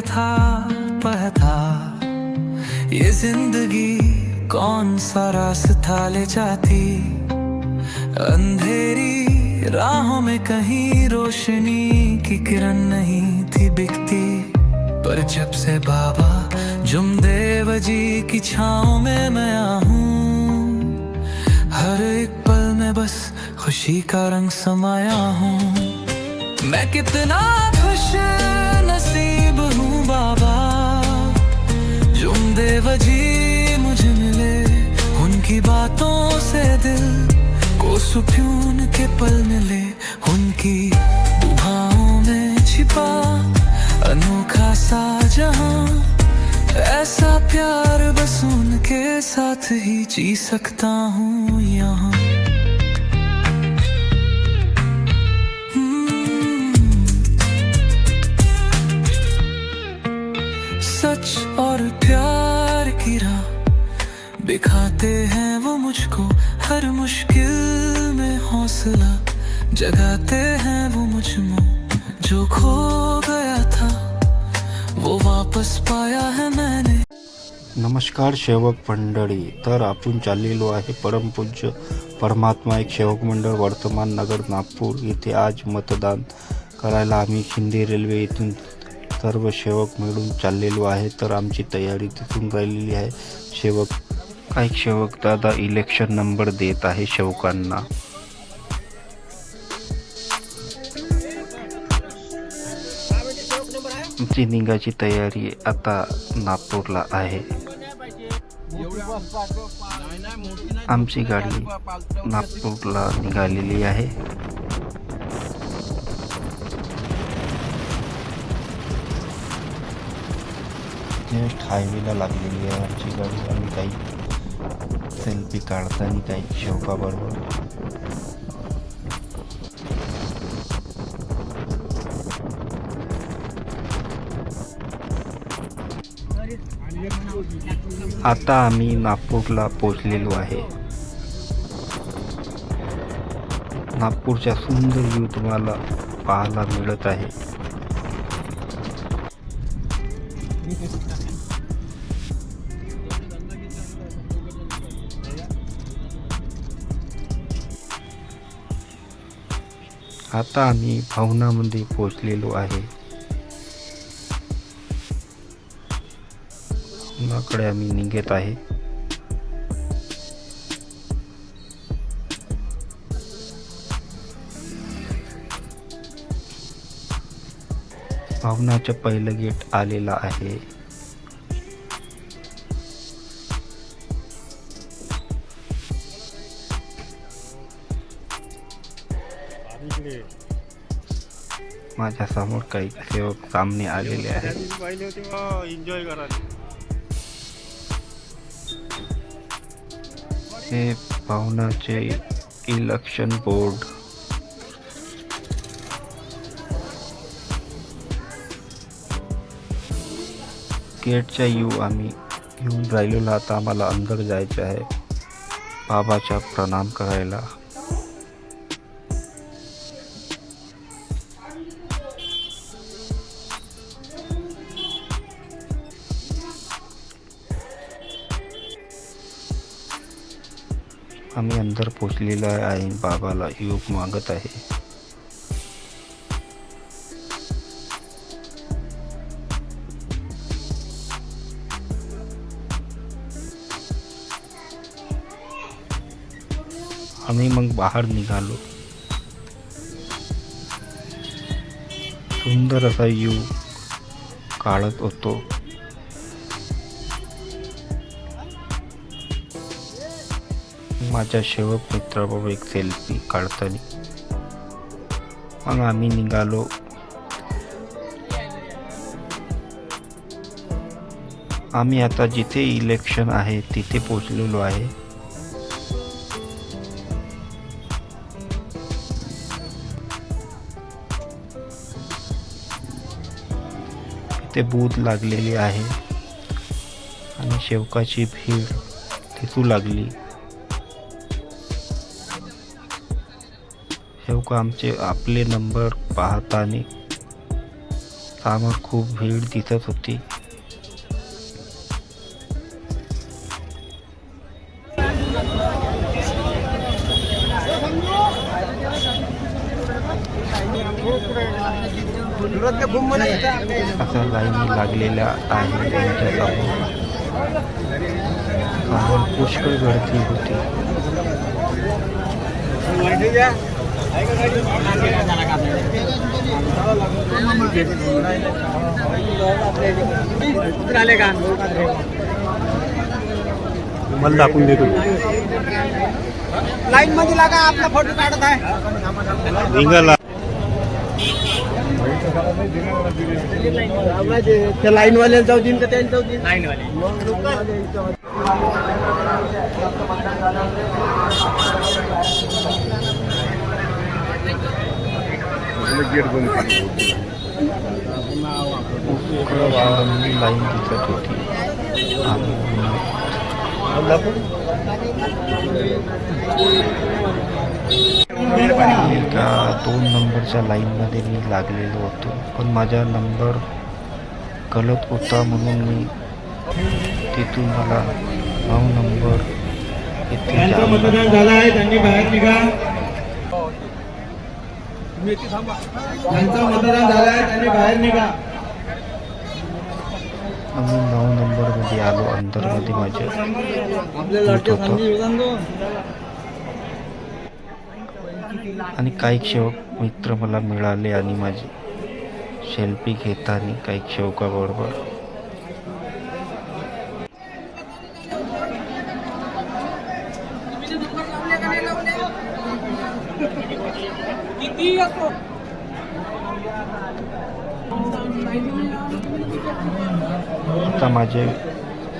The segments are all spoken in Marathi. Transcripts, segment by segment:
था पता ये ज़िंदगी कौन सा रास्ता ले जाती? अंधेरी राहों में कहीं रोशनी की किरण नहीं थी बिकती। पर जब से बाबा जुमदेव जी की छाँव में मैं हूँ हर एक पल में बस खुशी का रंग समाया हूँ। मैं कितना खुश देव जी मुझे मिले उनकी बातों से दिल को सुकून के पल मिले उनकी दुआओं में छिपा अनोखा सा जहां ऐसा प्यार बस उनके साथ ही जी सकता हूँ यहाँ। दिखाते हैं वो मुझको, हर मुश्किल में हौसला। जगाते हैं वो मुझ जो खो गया था, वो वापस पाया है मैंने। नमस्कार, सेवक मंडळी। तर आपण चाललेलो आहे परमपूज्य परमात्मा एक सेवक मंडळ, वर्तमान नगर, नागपूर. येथे आज मतदान करायला आम्ही शिंदे रेल्वे येथून सर्व सेवक मिळून चाललेलो आहे. तर आमची तयारी तिथून राहिलेली आहे. सेवक ऐक सेवक दादा इलेक्शन नंबर देत आहे शेवकांना आमची तयारी आता नागपूरला आहे. आमची गाडी नागपूरला निघालेली आहे. जस्ट हायवेला लागलेली आहे आमची गाडी आम्ही काही सेल्फी काढताना काही शोकाबरोबर. आता आम्ही नागपूरला पोचलेलो आहे. नागपूरच्या सुंदर व्ह्यू तुम्हाला पाहायला मिळत आहे. आता आम्ही भावनामध्ये पोचलेलो आहे. भावनाकडे आम्ही निघत आहे. भावनाचं पहिलं गेट आलेला आहे. माझ्यासमोर काही सेवक सामने आलेले आहेत. पाहिले होते एन्जॉय हे पाहुणाचे इलेक्शन बोर्ड गेटच्या यू आम्ही घेऊन राहिलेलो. आता आम्हाला अंदर जायचं आहे. बाबाचा प्रणाम करायला. आम्ही अंदर पोचलेलो आहे आणि बाबाला योग मागत आहे. आम्ही मग बाहेर निघालो. सुंदर असा यू काढत होतो. माझ्या शेवक मित्राबरोबर एक सेल्फी काढताना. मग आम्ही निघालो. आम्ही आता जिथे इलेक्शन आहे तिथे पोचलेलो आहे. तिथे बूथ लागलेली आहे. आणि शेवकाची भीड दिसू लागली. लोक आमचे आपले नंबर पाहताना समोर खूप भीड दिसत होती. अशा लाईनी लागलेल्या आहे त्यांच्यासमोर पुष्कळ गर्दी होती. मला दाखवून देतो. लाईन मध्ये लागा आपला फोटो काढत आहे. निघाला. त्या लाईन वाल्याला जाऊ देईन का त्याला जाऊ देईन लाईन वाले. पुष्कळ वाहनांनी लाईन दिसत होती एका दोन नंबरच्या लाईनमध्ये मी लागलेलो होतो. पण माझा नंबर गलत होता म्हणून मी तिथून मला नऊ नंबर येथे झालं आहे. त्यांनी बाहेर निघा. त्यांचं मतदान झालं आहे त्यांनी बाहेर निघा. आम्ही नऊ नंबरमध्ये आलो अंतरमध्ये माझ्या आणि काही सेवक मित्र मला मिळाले आणि माझी सेल्फी घेताना काही सेवकाबरोबर. आता माझे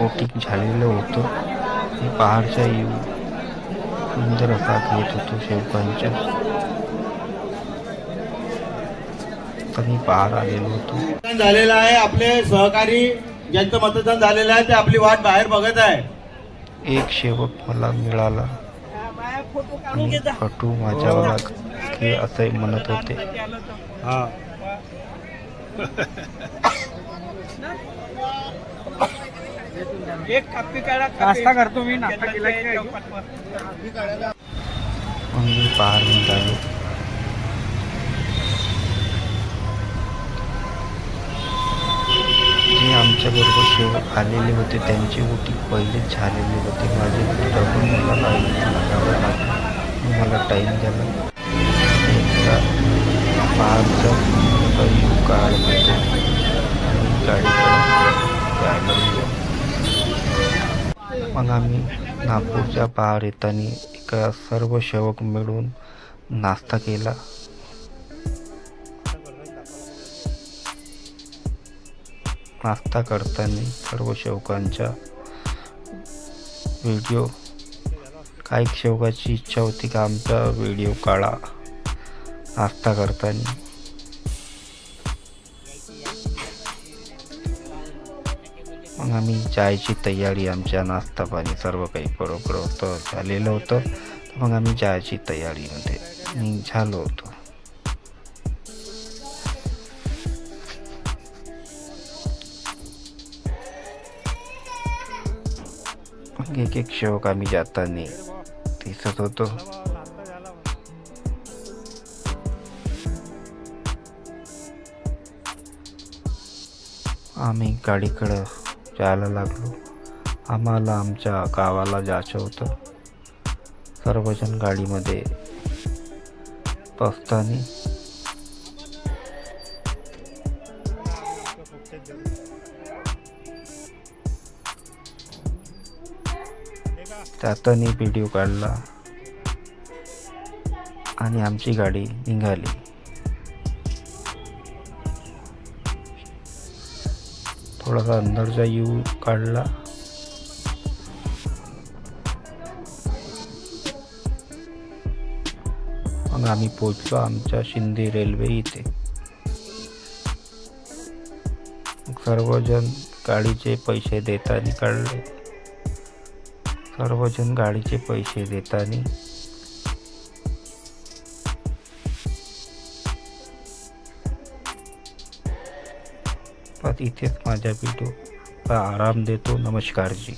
वोटिंग झालेलं होतं. मी पहाडच्या येऊ. सुंदर असा घेत होतो शेवकांच्या. तर मी पहाड आलेलो होतो. झालेलं आहे. आपले सहकारी ज्यांचं मतदान झालेलं आहे ते आपली वाट बाहेर बघत आहे. एक सेवक मला मिळाला. फटू माझ्यावर की असंही म्हणत होते. हा. एक कापी काढा नाश्ता करतो मी नाश्ता केला मग मी पहाड निघालो जे आमच्याबरोबर सेवक आलेले होते त्यांची वोटिंग पहिलेच झालेले होते. माझे मला लागावं लागलं मला टाईम झाला पहाडचा यू काढत होतो गाडीकडे मग आम्ही नागपूरच्या बाहेर येताना एका सर्व सेवक मिळून नाश्ता केला. नाश्ता करताना सर्व शेवकांचा व्हिडिओ. काही शेवकाची इच्छा होती का आमचा व्हिडिओ काढा. नाश्ता करताना. मग आम्ही जायची तयारी आमच्या नाश्ता पाणी सर्व काही बरोबर होतं झालेलं होतं. तर मग आम्ही जायची तयारीमध्ये. झालो होतो. मग एक एक सेवक आम्ही जाताना दिसत होतो. आम्ही गाडीकडं जायला लागलो. आम्हाला आमच्या गावाला जायचं होतं. सर्वजण गाडीमध्ये बसताना त्यातनी व्हिडिओ काढला आणि आमची गाडी निघाली. थोडासा अंदरचा यू काढला. मग आम्ही पोचलो आमच्या शिंदे रेल्वे इथे. सर्वजण गाडीचे पैसे देताना काढले. सर्वजण गाडीचे पैसे देताना बस इथेच माझ्या व्हिडिओ आराम देतो. नमस्कार जी.